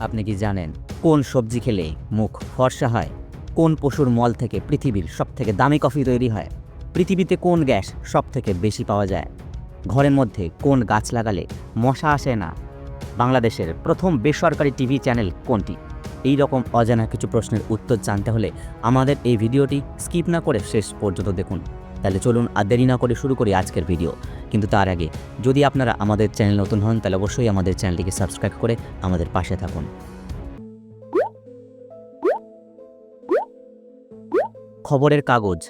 আপনি কি জানেন কোন সবজি খেলে মুখ ফর্সা হয়? কোন পশুর মল থেকে পৃথিবীর সবথেকে দামি কফি তৈরি হয়? পৃথিবীতে কোন গ্যাস সবথেকে বেশি পাওয়া যায়? ঘরের মধ্যে কোন গাছ লাগালে মশা আসে না? বাংলাদেশের প্রথম বেসরকারি টিভি চ্যানেল কোনটি? এই রকম অজানা কিছু প্রশ্নের উত্তর জানতে হলে আমাদের এই ভিডিওটি স্কিপ না করে শেষ পর্যন্ত দেখুন। তাহলে চলুন আর দেরি না করে শুরু করি আজকের ভিডিও। কিন্তু তার আগে, যদি আপনারা আমাদের চ্যানেল নতুন হন, তাহলে অবশ্যই আমাদের চ্যানেলটিকে সাবস্ক্রাইব করে আমাদের পাশে থাকুন। খবরের কাগজ,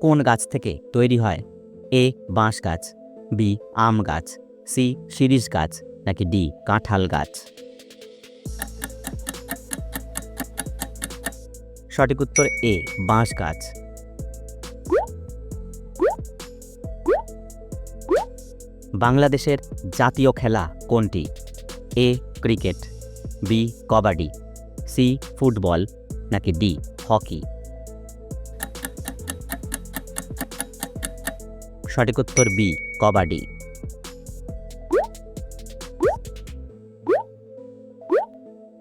কোন গাছ থেকে তৈরি হয়? এ, বাঁশ গাছ, বি, আম গাছ, সি শিরিষ গাছ, নাকি ডি, কাঁঠাল গাছ? সঠিক উত্তর এ, বাঁশ গাছ। বাংলাদেশের জাতীয় খেলা কোনটি? A, cricket, B, kabaddi, C, football, নাকি ডি, হকি? সঠিক উত্তর বি, কবাডি।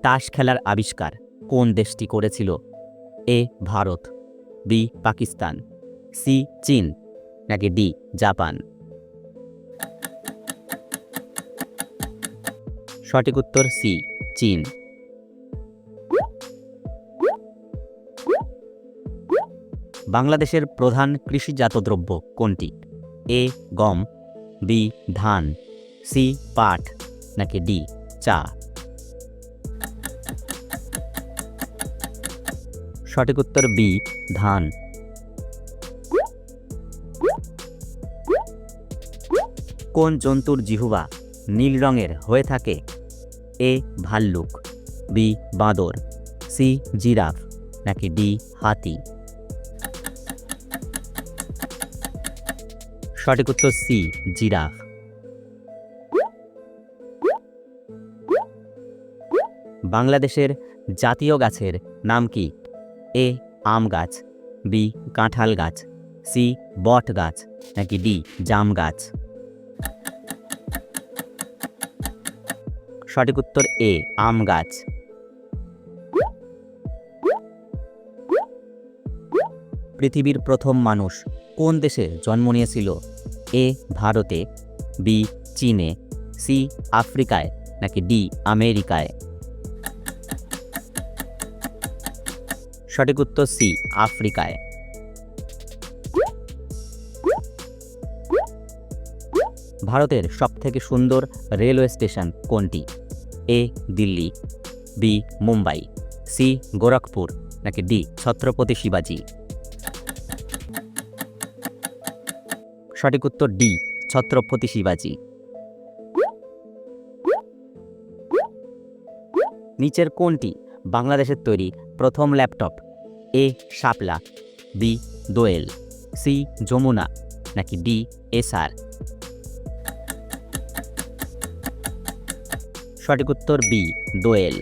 তাস খেলার আবিষ্কার কোন দেশটি করেছিল? A, Bharat, B, Pakistan, C, চীন, নাকি ডি, জাপান? সঠিক উত্তর সি, চীন। বাংলাদেশের প্রধান কৃষিজাত দ্রব্য কোনটি? এ, গম, বি, ধান, সি, পাট, নাকি ডি, চা? সঠিক উত্তর বি, ধান। কোন জন্তুর জিহুবা নীল রঙের হয়ে থাকে? এ ভাল্লুক, বি বাঁদর, সি জিরাফ, নাকি ডি হাতি? সঠিক উত্তর সি, জিরাফ। বাংলাদেশের জাতীয় গাছের নাম কি? এ আম গাছ, বি কাঁঠাল গাছ, সি বট গাছ, নাকি ডি জাম গাছ? সঠিক উত্তর এ, আম গাছ। পৃথিবীর প্রথম মানুষ কোন দেশে জন্ম নিয়েছিল? এ, ভারতে, বি, চীনে, সি, আফ্রিকায়, নাকি ডি, আমেরিকায়? সঠিক উত্তর সি, আফ্রিকায়। ভারতের সবথেকে সুন্দর রেলওয়ে স্টেশন কোনটি? A, Delhi, B, Mumbai, C, Gorakhpur, নাকি ডি, ছত্রপতি শিবাজি? সঠিক উত্তর ডি, ছত্রপতি শিবাজি। নিচের কোনটি বাংলাদেশের তৈরি প্রথম laptop? A, Shapla, B, Doel, C, Jamuna, নাকি ডি এসআর সঠিক উত্তর বি, দোয়েল।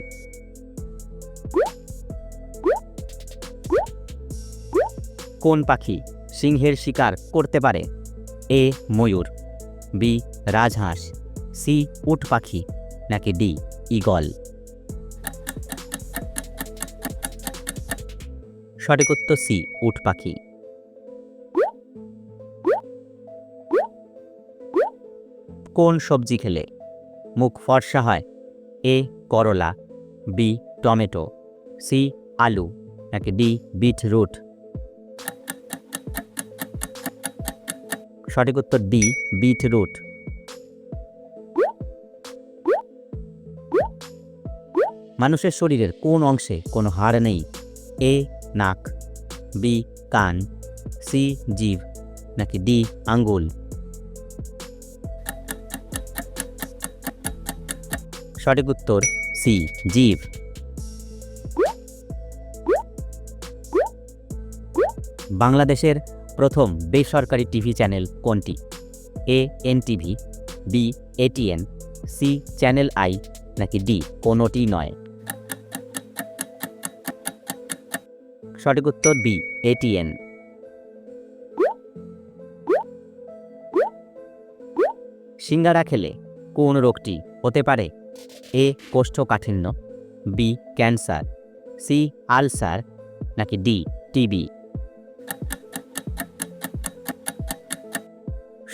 কোন পাখি সিংহের শিকার করতে পারে? এ, ময়ূর, বি, রাজহাঁস, সি, উট পাখি, নাকি ডি ইগল সঠিক উত্তর সি, উট পাখি। কোন সবজি খেলে মুখ ফর্সা হয়? এ করলা বি টমেটো সি আলু নাকি ডি বিট রুট সঠিক উত্তর ডি বিট রুট মানুষের শরীরের কোন অংশে কোনো হাড় নেই? এ নাক. বি কান. সি জীব. নাকি ডি আঙ্গুল. সঠিক উত্তর সি, জীব। বাংলাদেশের প্রথম বেসরকারি টিভি চ্যানেল কোনটি? A N TV B, ATN, C, channel I, নাকি ডি, কোনোটি নয়? সঠিক উত্তর বি, এটিএন। সিঙ্গারা খেলে কোন রোগটি হতে পারে? এ কোষ্ঠকাঠিন্য, বি ক্যান্সার, সি আলসার, নাকি ডি টিবি?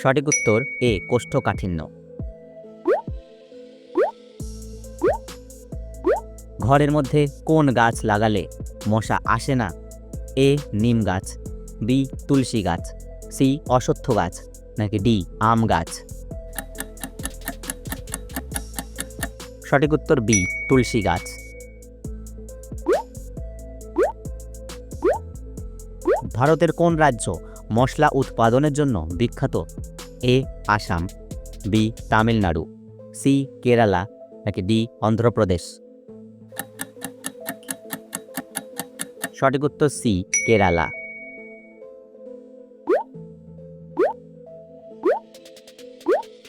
সঠিক উত্তর, এ কোষ্ঠকাঠিন্য। ঘরের মধ্যে কোন গাছ লাগালে মশা আসে না? এ নিম গাছ, বি তুলসী গাছ, সি অশ্বত্থ গাছ, নাকি ডি আম গাছ? সঠিক উত্তর বি, তুলসী গাছ। ভারতের কোন রাজ্য মশলা উৎপাদনের জন্য বিখ্যাত? A, Assam, B, Tamil Nadu, C, Kerala, নাকি ডি, অন্ধ্রপ্রদেশ? সঠিক উত্তর সি, কেরালা।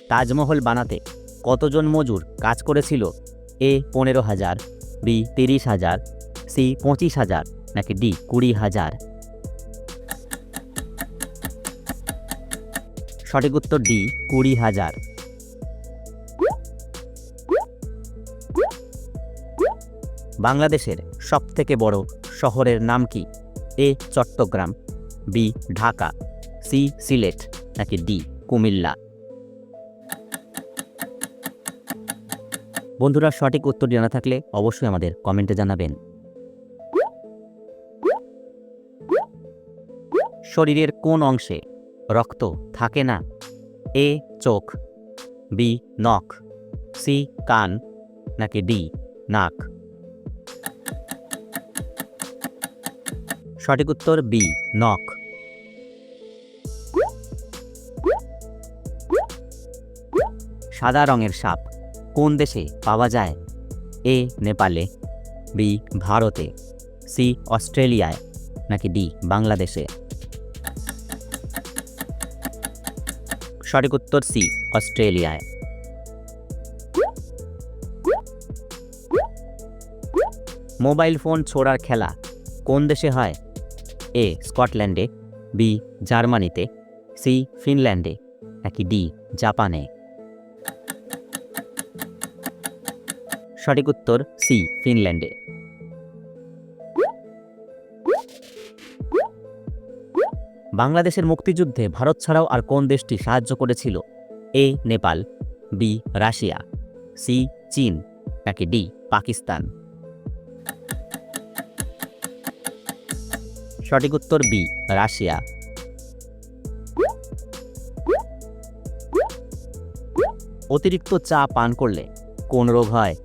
তাজমহল বানাতে কতজন মজুর কাজ করেছিল? এ, পনেরো হাজার, বি, তিরিশ হাজার, সি, পঁচিশ হাজার, নাকি ডি, কুড়ি হাজার? সঠিক উত্তর ডি, কুড়ি হাজার। বাংলাদেশের সবথেকে বড় শহরের নাম কি? A, Chattogram, B, Dhaka, C, Sylhet, নাকি ডি, কুমিল্লা? বন্ধুরা সঠিক উত্তর জানা থাকলে অবশ্যই আমাদের কমেন্টে জানাবেন। শরীরের কোন অংশে রক্ত থাকে না? এ, চোখ, বি, নখ, সি, কান, নাকি ডি, নাক? সঠিক উত্তর বি, নখ। সাদা রঙের সাপ। কোন দেশে পাওয়া যায়? এ, নেপালে বি ভারতে সি অস্ট্রেলিয়ায়, নাকি ডি বাংলাদেশে? সঠিক উত্তর সি অস্ট্রেলিয়ায়। মোবাইল ফোন ছোড়ার খেলা কোন দেশে হয়? এ, স্কটল্যান্ডে বি জার্মানিতে সি ফিনল্যান্ডে, নাকি ডি জাপানে? সঠিক উত্তর সি, ফিনল্যান্ডে। বাংলাদেশের মুক্তিযুদ্ধে ভারত ছাড়াও আর কোন দেশটি সাহায্য করেছিল? A, Nepal, B, Russia, C, চীন, নাকি ডি, পাকিস্তান? সঠিক উত্তর বি, রাশিয়া। অতিরিক্ত চা পান করলে কোন রোগ হয়?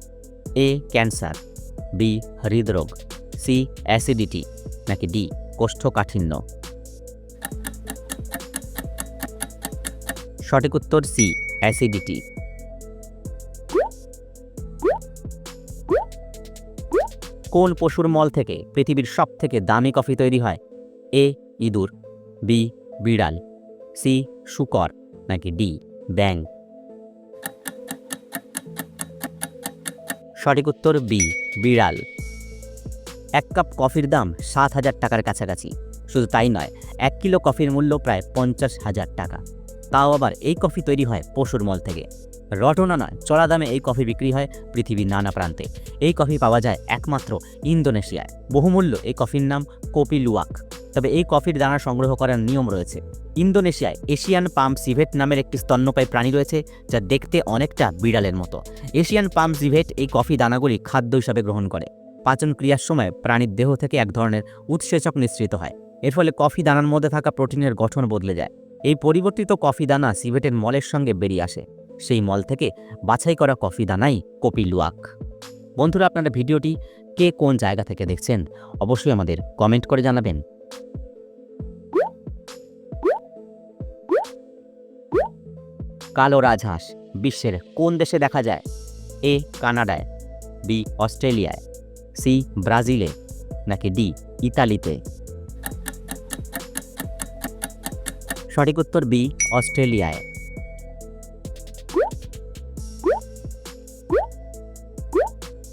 এ ক্যান্সার বি হৃদরোগ সি অ্যাসিডিটি নাকি ডি কোষ্ঠকাঠিন্য? সঠিক উত্তর সি অ্যাসিডিটি কোন পশুর মল থেকে পৃথিবীর সব থেকে দামি কফি তৈরি হয়? এ ইঁদুর বি বিড়াল সি শুকর, নাকি ডি ব্যাং সঠিক উত্তর বি বিড়াল। এক কাপ কফির দাম সাত হাজার টাকার কাছাকাছি। শুধু তাই নয়, এক কিলো কফির মূল্য প্রায় পঞ্চাশ হাজার টাকা। তাও আবার এই কফি তৈরি হয় পশুর মল থেকে। রটনা নয়, চড়া দামে এই কফি বিক্রি হয় পৃথিবীর নানা প্রান্তে। এই কফি পাওয়া যায় একমাত্র ইন্দোনেশিয়ায়। বহুমূল্য এই কফির নাম কোপি লুয়াক তবে এই কফির দানা সংগ্রহ করার নিয়ম রয়েছে। ইন্দোনেশিয়ায় এশিয়ান পাম সিভেট নামের একটি স্তন্যপায়ী প্রাণী রয়েছে, যা দেখতে অনেকটা বিড়ালের মতো। এশিয়ান পাম সিভেট এই কফি দানাগুলি খাদ্য হিসাবে গ্রহণ করে। পাচন ক্রিয়ার সময় প্রাণীর দেহ থেকে এক ধরনের উৎসেচক নিঃসৃত হয়। এর ফলে কফি দানার মধ্যে থাকা প্রোটিনের গঠন বদলে যায়। এই পরিবর্তিত কফি দানা সিভেটের মলের সঙ্গে বেরিয়ে আসে। সেই মল থেকে বাছাই করা কফি দানাই কপি লুয়াক। বন্ধুরা, আপনারা ভিডিওটি কে কোন জায়গা থেকে দেখছেন, অবশ্যই আমাদের কমেন্ট করে জানাবেন। কালো রাজহাঁস, বিশ্বের কোন দেশে দেখা যায়? এ, কানাডায়, বি, অস্ট্রেলিয়ায়, সি, ব্রাজিলে, নাকি ডি, ইতালিতে? সঠিক উত্তর বি, অস্ট্রেলিয়ায়।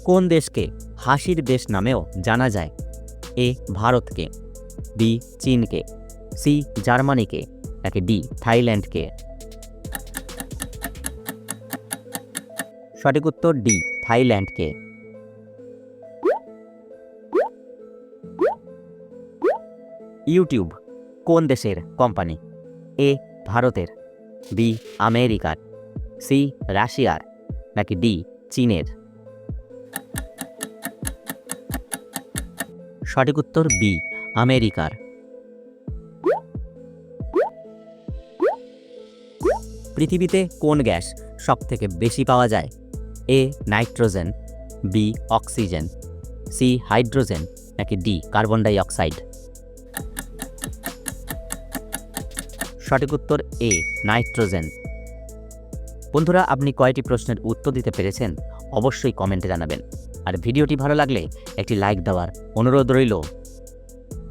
কোন দেশকে হাসির দেশ নামেও জানা যায়? এ, ভারতকে। বি চীনকে। সি জার্মানিকে। নাকি ডি থাইল্যান্ডকে। সঠিক উত্তর ডি থাইল্যান্ডকে। ইউটিউব, কোন দেশের কোম্পানি? এ, ভারতের। বি, আমেরিকার। সি, রাশিয়ার। নাকি ডি, চীনের। সঠিক উত্তর বি আমেরিকার। পৃথিবীতে কোন গ্যাস সবথেকে বেশি পাওয়া যায়? A, nitrogen, B, oxygen, C, hydrogen, নাকি ডি, কার্বন ডাই অক্সাইড সঠিক উত্তর এ, নাইট্রোজেন। বন্ধুরা, আপনি কয়টি প্রশ্নের উত্তর দিতে পেরেছেন অবশ্যই কমেন্টে জানাবেন। আর ভিডিওটি ভালো লাগলে একটি লাইক দেওয়ার অনুরোধ রইল।